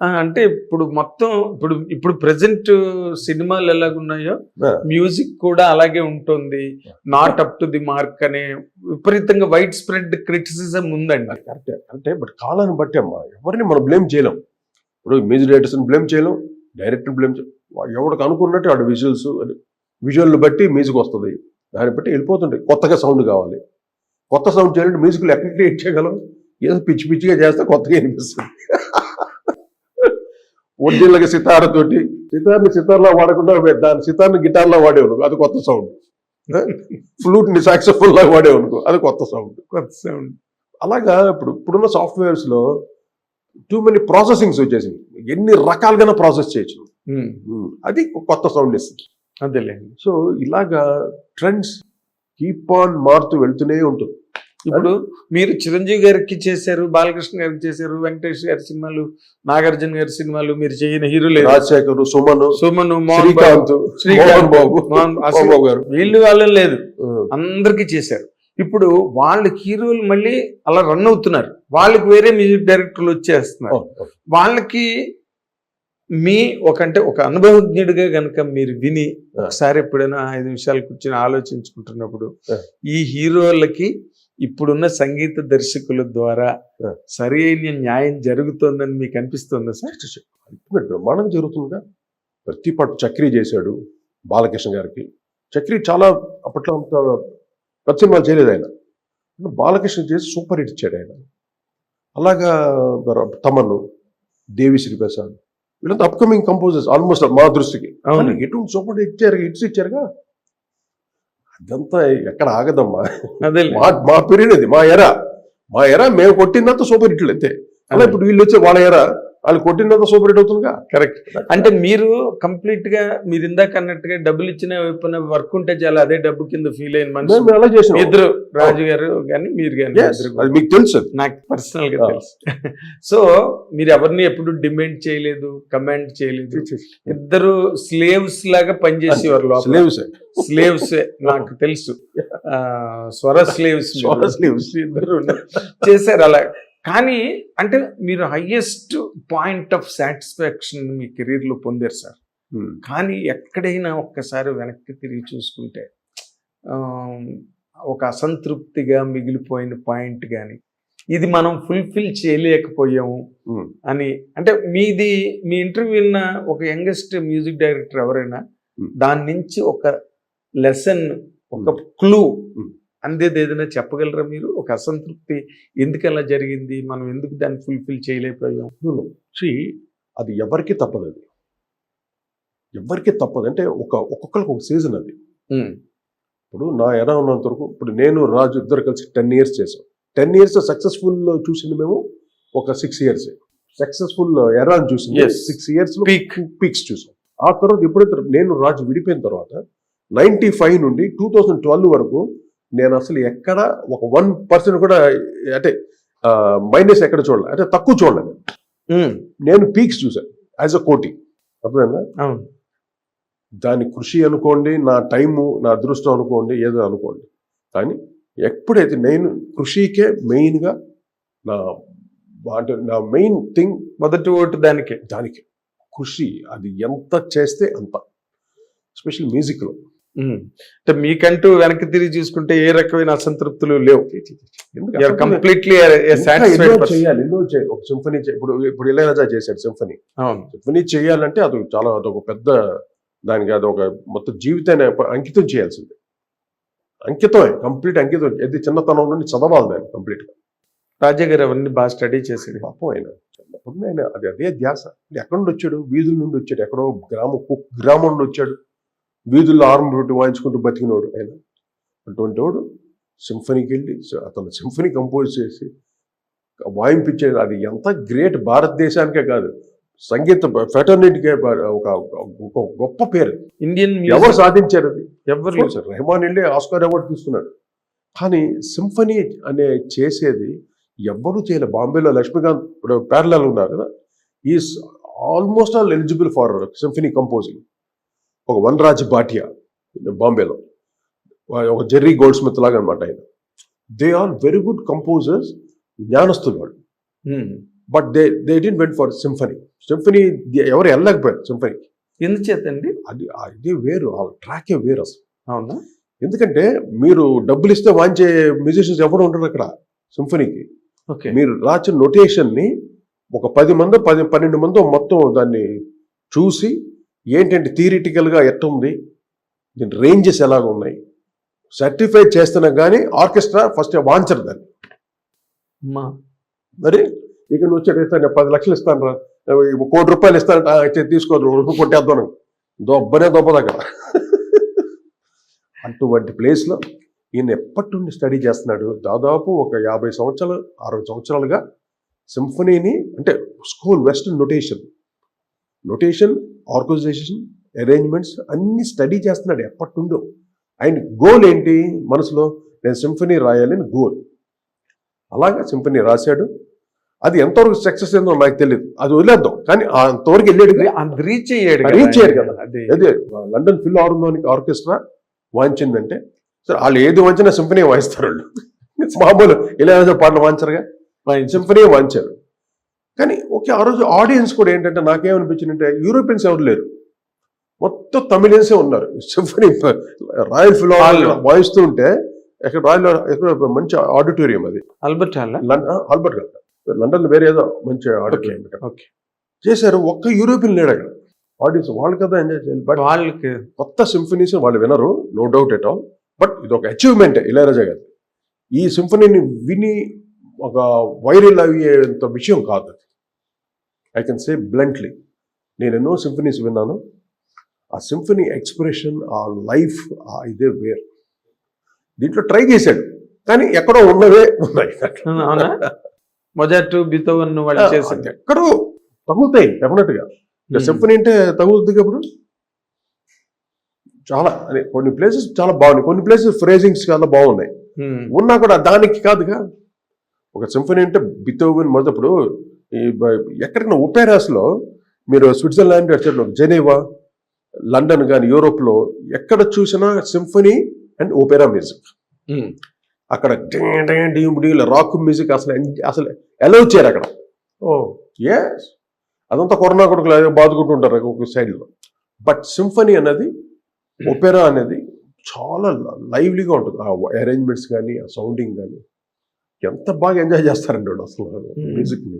అంటే ఇప్పుడు మొత్తం ఇప్పుడు ఇప్పుడు ప్రెసెంట్ సినిమాలు ఎలాగున్నాయో. మ్యూజిక్ కూడా అలాగే ఉంటుంది. Not up to the mark అనే విపరీతంగా వైడ్ స్ప్రెడ్ క్రిటిసిజం ఉందండి. కరెక్టే అంటే బట్ కాలాన్ని బట్టి అమ్మా ఎవరిని మనం బ్లేమ్ చేయలేం. ఇప్పుడు మ్యూజిక్ డైరెక్టర్స్ని బ్లేమ్ చేయలేం డైరెక్టర్ బ్లేమ్ చేయలేం ఎవడికి అనుకున్నట్టు వాడు విజువల్స్ విజువల్ బట్టి మ్యూజిక్ వస్తుంది. దాన్ని బట్టి వెళ్ళిపోతుంటాయి. కొత్తగా సౌండ్ కావాలి. కొత్త సౌండ్ చేయాలంటే మ్యూజిక్లు ఎక్కడ క్రియేట్ చేయగలం? ఏదో పిచ్చి పిచ్చిగా చేస్తే కొత్తగా అనిపిస్తుంది. ఒరిజినల్గా సితార తోటి. సితార్ని సితార్లా వాడకుండా దాని సితార్ని గిటార్లా వాడేవాడు అది కొత్త సౌండ్. ఫ్లూట్ని సాక్సఫుల్ లా వాడేవనుకో అది కొత్త సౌండ్. కొత్త sound. అలాగా ఇప్పుడు ఇప్పుడున్న సాఫ్ట్వేర్స్లో టూ మెనీ ప్రాసెసింగ్స్ వచ్చేసింది ఎన్ని రకాలుగా ప్రాసెస్ చేయొచ్చు. అది కొత్త సౌండ్ ఇస్తుంది. అదేలేండి. సో ఇలాగా ట్రెండ్స్ కీప్ ఆన్ మారుతూ వెళ్తూనే ఉంటుంది. ఇప్పుడు మీరు చిరంజీవి గారికి చేశారు బాలకృష్ణ గారికి చేశారు వెంకటేష్ గారి సినిమాలు నాగార్జున గారి సినిమాలు మీరు చేయని హీరో లేదు రాజశేఖర్ సుమన్ సుమన్ శ్రీకాంత్ శ్రీకాంత్ బాబు మోహన్ బాబు. గారు. వీళ్ళు వాళ్ళని లేదు. అందరికి చేశారు. ఇప్పుడు వాళ్ళ హీరోలు మళ్ళీ అలా రన్ అవుతున్నారు. వాళ్ళకి వేరే మ్యూజిక్ డైరెక్టర్లు వచ్చేస్తున్నారు. వాళ్ళకి మీ ఒక అంటే ఒక అనుభవజ్ఞుడిగా గనక మీరు విని. ఒకసారి ఎప్పుడైనా ఐదు నిమిషాలు కూర్చొని ఆలోచించుకుంటున్నప్పుడు. ఈ హీరోలకి ఇప్పుడున్న సంగీత దర్శకుల ద్వారా. సరైన న్యాయం జరుగుతోందని మీకు అనిపిస్తుందా సార్? అల్టిమేట్ బ్రహ్మాండం జరుగుతుందిగా. ప్రతి పట్టు చక్రీ చేశాడు బాలకృష్ణ గారికి. చక్రీ చాలా అప్పట్లో అంత పెద్ద సినిమాలు చేయలేదు ఆయన. బాలకృష్ణ చేసి సూపర్ హిట్ ఇచ్చాడు ఆయన. అలాగా మరి తమన్ను దేవి శ్రీప్రసాద్ వీళ్ళంతా అప్కమింగ్ కంపోజర్స్ ఆల్మోస్ట్ మా దృష్టికి. ఎటువంటి సూపర్ హిట్ ఇచ్చారు హిట్స్ ఇచ్చారుగా. అదంతా ఎక్కడ ఆగదమ్మా. అదే మా మా పీరియడ్ అది మా ఎరా మా ఎరా మేము కొట్టిందంతా సూపర్ హిట్లు అంతే. అలా ఇప్పుడు వీళ్ళు వచ్చే వాళ్ళ ఎరా వాళ్ళు కొట్టిందంతా సూపర్ హిట్ అవుతుందిగా? కరెక్ట్ అంటే మీరు కంప్లీట్గా మీరు ఇందాక అన్నట్టుగా డబ్బులు ఇచ్చిన వైపున వర్క్ ఉంటే చాలా అదే డబ్బు కింద ఫీల్ అయిన మనిషి ఇద్దరు. రాజు గారు కానీ మీరు కానీ అది మీకు తెలుసు. నాకు పర్సనల్గా Ah. తెలుసు సో మీరు ఎవరిని ఎప్పుడు డిమాండ్ చేయలేదు కమాండ్ చేయలేదు ఇద్దరు స్లేవ్స్ లాగా పనిచేసేవారు లోపల Slaves. స్లేవ్స్ నాకు తెలుసు స్వర స్లేవ్స్ స్వర slaves. ఇద్దరు. చేశారు అలా కానీ అంటే మీరు హైయెస్ట్ పాయింట్ ఆఫ్ సాటిస్ఫాక్షన్ మీ కెరీర్లో పొందారు సార్ Hmm. కానీ ఎక్కడైనా ఒక్కసారి వెనక్కి తిరిగి చూసుకుంటే ఒక అసంతృప్తిగా మిగిలిపోయిన పాయింట్ కానీ ఇది మనం ఫుల్ఫిల్ చేయలేకపోయాము. అని అంటే మీది మీ ఇంటర్వ్యూ విన్న ఒక యంగెస్ట్ మ్యూజిక్ డైరెక్టర్ ఎవరైనా. దాని నుంచి ఒక లెసన్ ఒక క్లూ. అందేది ఏదైనా చెప్పగలరా మీరు ఒక అసంతృప్తి ఎందుకు అలా జరిగింది మనం ఎందుకు దాన్ని ఫుల్ఫిల్ చేయలేకపోయాం. See, అది ఎవరికి తప్పదు అది ఎవరికి తప్పదు అంటే ఒక ఒక్కొక్కరికి ఒక సీజన్ అది ఇప్పుడు నా ఎరా ఉన్నంత వరకు ఇప్పుడు నేను రాజు ఇద్దరు కలిసి టెన్ ఇయర్స్ చేసాం టెన్ ఇయర్స్ సక్సెస్ఫుల్ చూసింది మేము ఒక సిక్స్ ఇయర్స్ సక్సెస్ఫుల్ ఎరా చూసింది. సిక్స్ ఇయర్స్ పీక్ పీక్స్ చూసాం. ఆ తర్వాత ఎప్పుడైతే నేను రాజు విడిపోయిన తర్వాత నైన్టీ ఫైవ్ నుండి టూ థౌజండ్ ట్వెల్వ్ వరకు నేను అసలు ఎక్కడ ఒక వన్ పర్సెంట్ కూడా అంటే మైనస్ ఎక్కడ చూడలే. అంటే తక్కువ చూడలేదు నేను. పీక్స్ చూశాను యాజ్ అ కోటి. అర్థమైందా? దాని కృషి అనుకోండి నా టైము నా అదృష్టం అనుకోండి ఏదో అనుకోండి. కానీ ఎప్పుడైతే నేను కృషికే మెయిన్గా నా అంటే నా మెయిన్ థింగ్ మొదటి ఓటు దానికే. దానికి. కృషి అది ఎంత చేస్తే అంత. స్పెషల్ మ్యూజిక్లో. అంటే మీకంటూ వెనక్కి తిరిగి చూసుకుంటే ఏ రకమైన అసంతృప్తులు లేవు. కంప్లీట్లీ చేయాలి ఎన్నో ఒక సింఫనీ ఇప్పుడు ఇప్పుడు ఇళయరాజా చేశాడు సింఫనీ. సింఫనీ చేయాలంటే అది చాలా అదొక పెద్ద దానికి అది ఒక మొత్తం జీవితాన్ని అంకితం చేయాల్సింది. అంకితమే కంప్లీట్ అంకితం. అది చిన్నతనం నుండి చదవాలి దాన్ని కంప్లీట్గా రాజా గారు అవన్నీ బాగా స్టడీ చేసాడు పాపం ఆయన. చిన్నప్పుడు ఆయన అది అదే ధ్యాస. ఎక్కడి నుండి వచ్చాడు? వీధుల నుండి వచ్చాడు. ఎక్కడో గ్రామం గ్రామం నుండి వచ్చాడు. వీధుల్లో ఆర్మ్ పెట్టి వాయించుకుంటూ బతికినోడు ఆయన. అటువంటి వాడు సింఫనీకి వెళ్ళి అతను సింఫనీ కంపోజ్ చేసి వాయింపించేది అది ఎంత గ్రేట్ భారతదేశానికే కాదు. సంగీత ఫెటర్నిటీకే ఒక గొప్ప పేరు. ఇండియన్ ఎవరు సాధించారు అది? ఎవరు సార్ రెహమాన్ వెళ్ళి ఆస్కార్ అవార్డు తీసుకున్నాడు. కానీ సింఫనీ అనే చేసేది ఎవ్వరూ చేయలేదు బాంబేలో లక్ష్మీకాంత్ ఇప్పుడు ప్యారలల్ ఉన్నారు కదా. Is almost all eligible for symphony composing ఒక వనరాజ్ భాటియా బాంబేలో. ఒక జెర్రీ గోల్డ్ స్మిత్ లాగా అనమాట ఆయన. They are very good composers జ్ఞానస్తులు వాళ్ళు. ఉమ్. But they they didn't went for symphony symphony ఎవరు వెళ్ళలేకపోయారు సింఫనీ ఎందుచేతండి? అది అది వేరు. ఆ ట్రాకే వేరు అసలు. అవునా? ఎందుకంటే మీరు డబ్బులు ఇస్తే వాంచే మ్యూజిషియన్స్ ఎవరు ఉండరు అక్కడ సింఫనీకి ఓకే. మీరు రాసిన నొటేషన్ని ఒక పది మంది పది పన్నెండు మంది మొత్తం దాన్ని చూసి ఏంటంటే థియరిటికల్గా ఎట్ట ఉంది దీని రేంజెస్ ఎలాగ ఉన్నాయి సర్టిఫై చేస్తున్నా కానీ ఆర్కెస్ట్రా ఫస్ట్ వాంచరు దాన్ని. మరి? ఇక నువ్వు వచ్చాడు ఇస్తాను పది లక్షలు ఇస్తాను రా కోటి రూపాయలు ఇస్తానంటే "ఆ, అయితే తీసుకో కొట్టేద్దాను దొబ్బనే దొబ్బదు అక్కడ అటువంటి ప్లేస్లో ఈయన ఎప్పటి నుండి స్టడీ చేస్తున్నాడు? దాదాపు ఒక యాభై సంవత్సరాలు అరవై సంవత్సరాలుగా సింఫనీని అంటే school western notation notation organization arrangements అన్ని స్టడీ చేస్తున్నాడు ఎప్పటి నుండో. ఆయన గోల్ ఏంటి? మనసులో నేను సింఫనీ రాయాలని గోల్ అలాగా సింఫనీ రాశాడు. అది ఎంతవరకు సక్సెస్ అయిందో నాకు తెలియదు అది వదిలేద్దాం. కానీ అంతవరకు వెళ్ళాడు రీచ్ అయ్యాడు Reach అయ్యాడు కదా. అదే. లండన్ ఫిల్ హార్మోనిక్ ఆర్కెస్ట్రా వాయించిందంటే సరే వాళ్ళు ఏది వాయించినా సింఫనీ వాయిస్తారు వాళ్ళు. మామూలు ఇలా పాటలు వాయించరుగా? సింఫనీ వాయించారు. కానీ ఓకే ఆ రోజు ఆడియన్స్ కూడా ఏంటంటే నాకేమనిపించిందంటే యూరోపియన్స్ ఎవరు లేరు. మొత్తం తమిళియన్సే ఉన్నారు. సింఫనీ రాయల్ ఫిల్ వాయిస్తూ ఉంటే ఎక్కడ రాయల్ ఎక్కడ మంచి ఆడిటోరియం అది. అల్బర్ట్ హాల్ ఆల్బర్ట్ కాదు లండన్ వేరే ఏదో మంచి ఓకే చేశారు ఒక్క యూరోపియన్ లేడు అక్కడ. ఆడియన్స్ వాళ్ళు కదా ఎంజాయ్ చేయాలి బట్ వాళ్ళకి కొత్త సింఫనీస్ వాళ్ళు వినరు no doubt at all but ఇది ఒక అచీవ్మెంట్ ఇళయరాజా గారు. ఈ సింఫనీని విని ఒక వైరల్ అయ్యేంత విషయం కాదు అది. ఐ కెన్ సే బ్లంట్లీ నేను ఎన్నో సింఫనీస్ విన్నాను. ఆ సింఫనీ ఎక్స్ప్రెషన్ ఆ లైఫ్ ఆ ఇదే వేర్. దీంట్లో ట్రై చేశాడు కానీ ఎక్కడో ఉన్నవే ఉన్నాయి. అవునా మొజార్ట్ బితోవన్ వాళ్ళు చేసింది. ఎక్కడో తగులుతాయి డెఫినెట్గా. సింఫనీ అంటే తగులుతుంది అప్పుడు చాలా అదే కొన్ని ప్లేసెస్ చాలా బాగున్నాయి. కొన్ని ప్లేసెస్ ఫ్రేజింగ్స్ చాలా బాగున్నాయి. ఉన్నా కూడా దానికి కాదుగా. ఒక సింఫనీ అంటే బితోవెన్ మొదప్పుడు ఈ ఎక్కడికైనా ఒపేరాస్లో మీరు స్విట్జర్లాండ్ వచ్చారు జెనీవా లండన్ కానీ యూరోప్లో ఎక్కడ చూసినా సింఫనీ అండ్ ఓపెరా మ్యూజిక్. అక్కడ డీ రాక్ మ్యూజిక్ అసలు అసలు అలౌ చేయరు అక్కడ. ఓ. ఎస్ అదంతా కరోనా కొడుకులు బాదుకుంటుంటారు ఒక సైడ్లో బట్ సింఫనీ అనేది ఒపెరా అనేది చాలా లైవ్లీగా ఉంటుంది. ఆ అరేంజ్మెంట్స్ కానీ ఆ సౌండింగ్ కానీ. ఎంత బాగా ఎంజాయ్ చేస్తారండి వాళ్ళు అసలు Hmm. మ్యూజిక్ని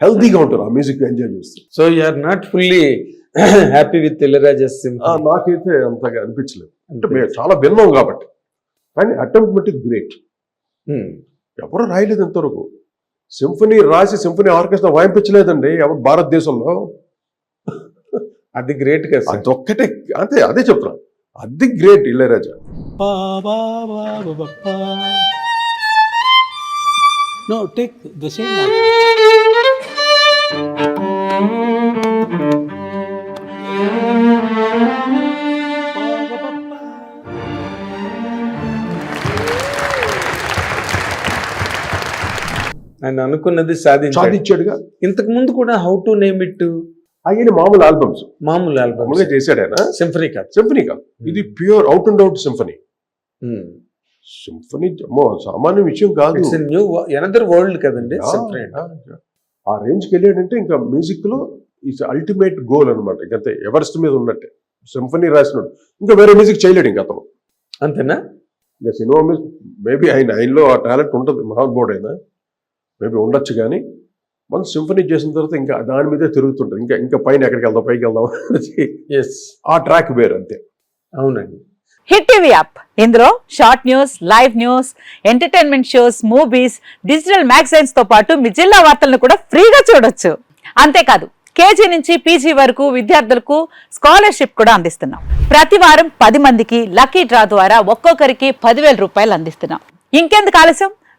హెల్తీగా ఉంటారు ఆ మ్యూజిక్ ఎంజాయ్ చేస్తే so you are not fully happy with Ilaiyaraaja's ఆ, నాకైతే అంతగా అనిపించలేదు. అంటే మేము చాలా విన్నాం కాబట్టి. కానీ అటెంప్ట్ మట్టి గ్రేట్. ఎవరు రాయలేదు ఇంతవరకు సింఫనీ రాసి సింఫనీ ఆర్కెస్ట్రా వాయింపించలేదండి ఎవరు భారతదేశంలో అది గ్రేట్ కదా అదొక్కటే అంతే అదే చెప్తున్నా అది great pa. No, take the same one. ఆయన అనుకున్నది సాధించాడు. సాధించాడుగా? ఇంతకు ముందు కూడా హౌ టు నేమ్ ఇట్ ఆయన మామూలు ఆల్బమ్స్ మామూలు ఆల్బమ్ మామూలుగా చేశాడు ఆయన. సింఫనీ కాదు. సింఫనీ కాదు. ఇది pure out and out symphony Hmm. Symphony సామాన్య విషయం కాదు. న్యూ ఎనదర్ వరల్డ్ కదండి సింఫనీ. ఆ రేంజ్కి వెళ్ళాడంటే ఇంకా మ్యూజిక్లో ఇట్స్ అల్టిమేట్ గోల్ అనమాట ఇంకంతే ఎవరెస్ట్ మీద ఉన్నట్టే. సింఫనీ రాసినాడు. ఇంకా వేరే మ్యూజిక్ చేయలేడు ఇంకా అతను. అంతేనా? ఇంకా సినిమా మ్యూజిక్ మేబీ ఆయన ఆయనలో ఆ టాలెంట్ ఉంటుంది మహానుభావుడు అయినా. మేబీ ఉండొచ్చు కానీ మనం సింఫనీ చేసిన తర్వాత ఇంకా దాని మీదే తిరుగుతుంటుంది ఇంకా ఇంకా పైన ఎక్కడికి వెళ్దాం పైకి వెళ్దాం ఎస్ ఆ ట్రాక్ వేరు అంతే. అవునండి. హిట్ టీవీ యాప్ ఇందులో short news live news entertainment shows movies digital మ్యాగజైన్స్తో పాటు మీ జిల్లా వార్తలను కూడా ఫ్రీగా చూడొచ్చు. అంతేకాదు కేజీ నుంచి పీజీ వరకు విద్యార్థులకు స్కాలర్షిప్ కూడా అందిస్తున్నాం. ప్రతి వారం పది మందికి లక్కీ డ్రా ద్వారా ఒక్కొక్కరికి పదివేల రూపాయలు అందిస్తున్నాం. ఇంకెందుకు ఆలస్యం?